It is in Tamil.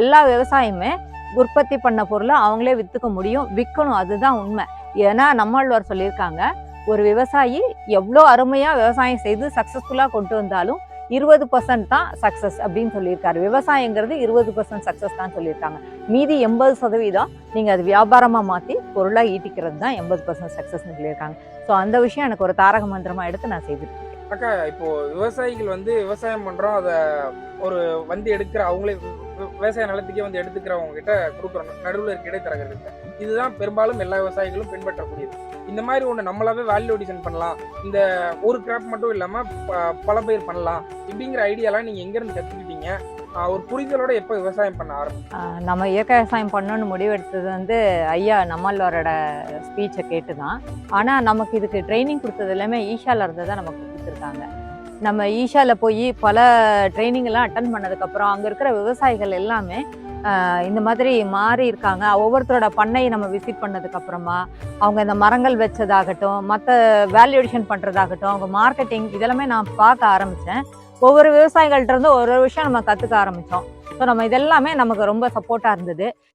எல்லா விவசாயமே உற்பத்தி பண்ண பொருளை அவங்களே விற்றுக்க முடியும் விற்கணும் அதுதான் உண்மை. ஏன்னா நம்மாழ்வார் சொல்லியிருக்காங்க ஒரு விவசாயி எவ்வளோ அருமையாக விவசாயம் செய்து சக்ஸஸ்ஃபுல்லாக கொண்டு வந்தாலும் இருபது பர்சன்ட் தான் சக்ஸஸ் அப்படின்னு சொல்லியிருக்காரு. விவசாயங்கிறது இருபது பர்சன்ட் சக்ஸஸ் தான் சொல்லியிருக்காங்க. மீதி எண்பது சதவீதம் நீங்கள் அது வியாபாரமாக மாற்றி பொருளாக ஈட்டிக்கிறது தான் எண்பது பர்சன்ட் சக்ஸஸ்னு சொல்லியிருக்காங்க. ஸோ அந்த விஷயம் எனக்கு ஒரு தாரக மந்திரமாக எடுத்து நான் செய்திருக்கேன் அக்கா இப்போ விவசாயிகள் வந்து விவசாயம் பண்ணுறோம் அதை ஒரு வந்து எடுக்கிற அவங்களே விவசாய நிலத்துக்கே வந்து எடுத்துக்கிறவங்க கிட்ட கொடுக்குறோம் நடுவில் இருக்க இடைத்தரகர்கள் இதுதான் பெரும்பாலும் எல்லா விவசாயிகளும் பின்பற்றக்கூடியது. இந்த மாதிரி ஒன்று நம்மளாவே வேல்யூ அடிஷன் பண்ணலாம். இந்த ஒரு கிராப் மட்டும் இல்லாமல் பல பயிர் பண்ணலாம். இப்படிங்கிற ஐடியாலாம் நீங்கள் எங்கேருந்து கற்றுக்கிட்டீங்க ஒரு புரிதலோட எப்போ விவசாயம் பண்ண ஆரம்பிச்சு நம்ம இயற்கை விவசாயம் பண்ணணும்னு முடிவெடுத்தது வந்து ஐயா நம்மளோரோட ஸ்பீச்சை கேட்டு தான் ஆனால் நமக்கு இதுக்கு ட்ரைனிங் கொடுத்தது எல்லாமே ஈஷாவில் இருந்து தான் நமக்கு கொடுத்துருக்காங்க. நம்ம ஈஷாவில் போய் பல ட்ரைனிங்லாம் அட்டன் பண்ணதுக்கப்புறம் அங்கே இருக்கிற விவசாயிகள் எல்லாமே இந்த மாதிரி மாறி இருக்காங்க. ஒவ்வொருத்தரோட பண்ணையை நம்ம விசிட் பண்ணதுக்கப்புறமா அவங்க இந்த மரங்கள் வச்சதாகட்டும் மற்ற வேல்யூடேஷன் பண்ணுறதாகட்டும் அவங்க மார்க்கெட்டிங் இதெல்லாமே நான் பார்க்க ஆரம்பித்தேன் ஒவ்வொரு விவசாயிகள்கிட்ட இருந்து ஒரு ஒரு விஷயம் நம்ம கற்றுக்க ஆரம்பித்தோம் ஸோ நம்ம இதெல்லாமே நமக்கு ரொம்ப சப்போர்ட்டாக இருந்தது.